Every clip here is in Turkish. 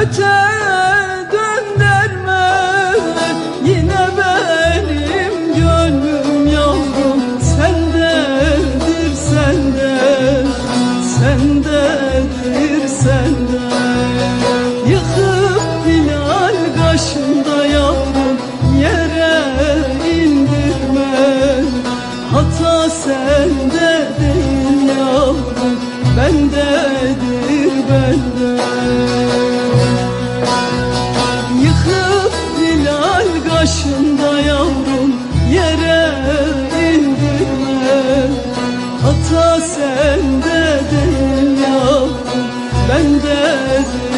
öte döndürme yine benim gönlüm yavrum. Sendedir sende sendedir sende yıkıp hilal kaşında yavrum yere indirme. Hata sende değil yavrum bendedir yavrum yere indirme. Hata sende değil yavrum bende değil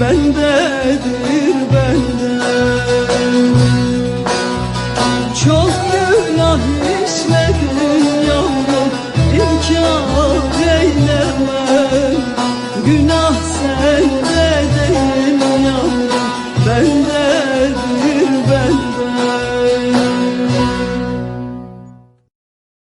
bendedir bende Çok günah